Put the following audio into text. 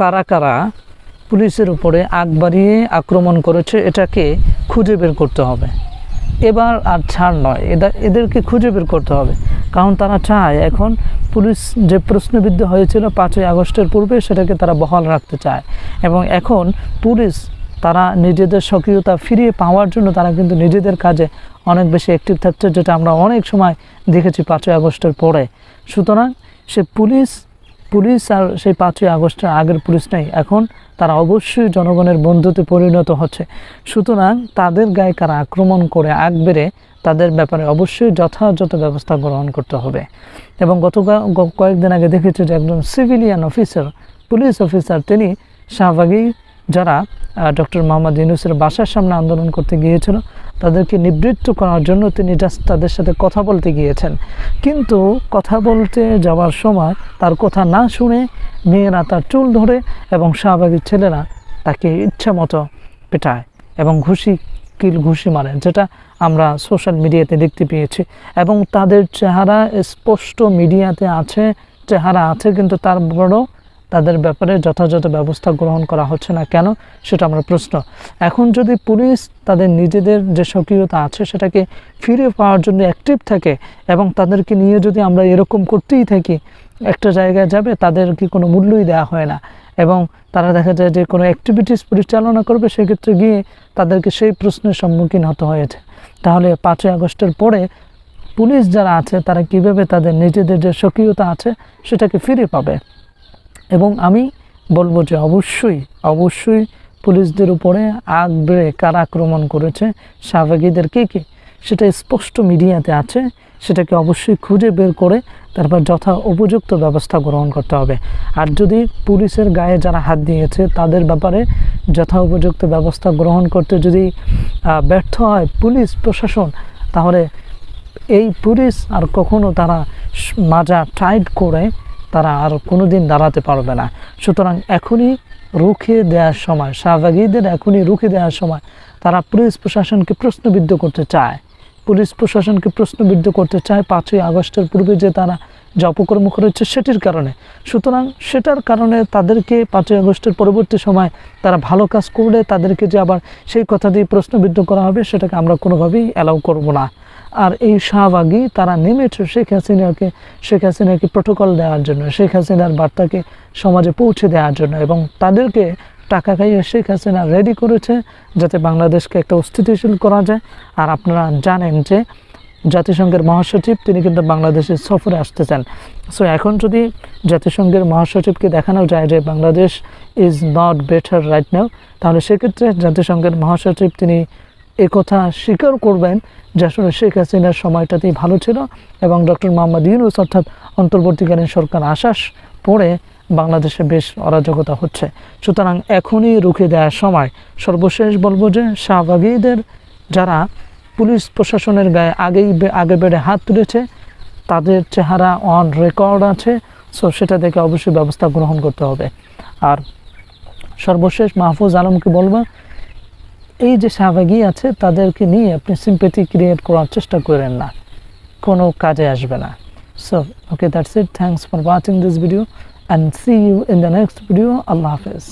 কারা কারা পুলিশের উপরে আগ বাড়িয়ে আক্রমণ করেছে, এটাকে খুঁজে বের করতে হবে। এবার আর ছাড় নয় এদের এদেরকে খুঁজে বের করতে হবে। কারণ তারা চায় এখন পুলিশ যে প্রশ্নবিদ্ধ হয়েছিল পাঁচই আগস্টের পূর্বে, সেটাকে তারা বহাল রাখতে চায়। এবং এখন পুলিশ তারা নিজেদের সক্রিয়তা ফিরিয়ে পাওয়ার জন্য তারা কিন্তু নিজেদের কাজে অনেক বেশি অ্যাক্টিভ থাকছে, যেটা আমরা অনেক সময় দেখেছি পাঁচই আগস্টের পরে। সুতরাং সে পুলিশ পুলিশ আর সেই পাঁচই আগস্টের আগের পুলিশ নেই। এখন তারা অবশ্যই জনগণের বন্ধুতে পরিণত হচ্ছে। সুতরাং তাদের গায়ে কারা আক্রমণ করে আগ বেড়ে তাদের ব্যাপারে অবশ্যই যথাযথ ব্যবস্থা গ্রহণ করতে হবে। এবং গত কয়েকদিন আগে দেখেছি যে একজন সিভিলিয়ান অফিসার, পুলিশ অফিসার, তিনি শাহবাগী যারা ডক্টর মোহাম্মদ ইউনুসের বাসার সামনে আন্দোলন করতে গিয়েছিল তাদেরকে নিবৃত্ত করার জন্য তিনি জাস্ট তাদের সাথে কথা বলতে গিয়েছেন। কিন্তু কথা বলতে যাওয়ার সময় তার কথা না শুনে মেয়েরা তার চুল ধরে এবং শাহবাগীর ছেলেরা তাকে ইচ্ছা মতো পেটায় এবং ঘুষি, কিল ঘুষি মারে, যেটা আমরা সোশ্যাল মিডিয়াতে দেখতে পেয়েছি। এবং তাদের চেহারা স্পষ্ট মিডিয়াতে আছে, চেহারা আছে, কিন্তু তার বড় তাদের ব্যাপারে যথাযথ ব্যবস্থা গ্রহণ করা হচ্ছে না কেন সেটা আমার প্রশ্ন। এখন যদি পুলিশ তাদের নিজেদের যে সক্রিয়তা আছে সেটাকে ফিরে পাওয়ার জন্য অ্যাক্টিভ থাকে এবং তাদেরকে নিয়ে যদি আমরা এরকম করতেই থাকি, একটা জায়গায় যাবে তাদেরকে কোনো মূল্যই দেওয়া হয় না এবং তারা দেখা যায় যে কোনো অ্যাক্টিভিটিস পরিচালনা করবে সেক্ষেত্রে গিয়ে তাদেরকে সেই প্রশ্নের সম্মুখীন হতে হয়েছে। তাহলে পাঁচই আগস্টের পরে পুলিশ যারা আছে তারা কীভাবে তাদের নিজেদের যে সক্রিয়তা আছে সেটাকে ফিরে পাবে? এবং আমি বলব যে অবশ্যই অবশ্যই পুলিশদের উপরে আগ বেড়ে কারা আক্রমণ করেছে শাহবাগীদের কে কে, সেটা স্পষ্ট মিডিয়াতে আছে, সেটাকে অবশ্যই খুঁজে বের করে তারপর যথা উপযুক্ত ব্যবস্থা গ্রহণ করতে হবে। আর যদি পুলিশের গায়ে যারা হাত দিয়েছে, তাদের ব্যাপারে যথা উপযুক্ত ব্যবস্থা গ্রহণ করতে যদি ব্যর্থ হয় পুলিশ, প্রশাসন, তাহলে এই পুলিশ আর কখনো তারা মাজা টাইট করে তারা আর কোনো দিন দাঁড়াতে পারবে না। সুতরাং এখনই রুখে দেওয়ার সময়, শাহবাগীদের এখনই রুখে দেওয়ার সময় তারা পুলিশ প্রশাসনকে প্রশ্নবিদ্ধ করতে চায়। পুলিশ প্রশাসনকে প্রশ্নবিদ্ধ করতে চায় পাঁচই আগস্টের পূর্বে যে তারা যে অপকর্ম করেছে সেটির কারণে। সুতরাং সেটার কারণে তাদেরকে পাঁচই আগস্টের পরবর্তী সময় তারা ভালো কাজ করলে তাদেরকে যে আবার সেই কথা দিয়ে প্রশ্নবিদ্ধ করা হবে, সেটাকে আমরা কোনোভাবেই অ্যালাউ করব না। আর এই শাহবাগী তারা নেমেছে শেখ হাসিনাকে শেখ হাসিনাকে প্রোটোকল দেওয়ার জন্য, শেখ হাসিনার বার্তাকে সমাজে পৌঁছে দেওয়ার জন্য এবং তাদেরকে টাকা খাইয়ে শেখ হাসিনা রেডি করেছে যাতে বাংলাদেশকে একটা অস্থিতিশীল করা যায়। আর আপনারা জানেন যে জাতিসংঘের মহাসচিব, তিনি কিন্তু বাংলাদেশের সফরে আসতে চান সো এখন যদি জাতিসংঘের মহাসচিবকে দেখানো যায় যে Bangladesh is not better right now তাহলে সেক্ষেত্রে জাতিসংঘের মহাসচিব তিনি একথা স্বীকার করবেন যে আসলে শেখ হাসিনার সময়টাতেই ভালো ছিল এবং ডক্টর মোহাম্মদ ইউনুস অর্থাৎ অন্তর্বর্তীকালীন সরকার আসাস পরে বাংলাদেশে বেশ অরাজকতা হচ্ছে। সুতরাং এখনই রুখে দেওয়ার সময়। সর্বশেষ বলব যে শাহবাগীদের যারা পুলিশ প্রশাসনের গায়ে আগেই আগে বেড়ে হাত তুলেছে। তাদের চেহারা অন রেকর্ড আছে সো সেটা দেখে অবশ্যই ব্যবস্থা গ্রহণ করতে হবে। আর সর্বশেষ মাহফুজ আলমকে বলব, এই যে শাহবাগী আছে, তাদেরকে নিয়ে আপনি সিম্পেথি ক্রিয়েট করার চেষ্টা করেন না। কোনো কাজে আসবে না। So okay that's it thanks for watching this video and see you in the next video আল্লাহ হাফেজ।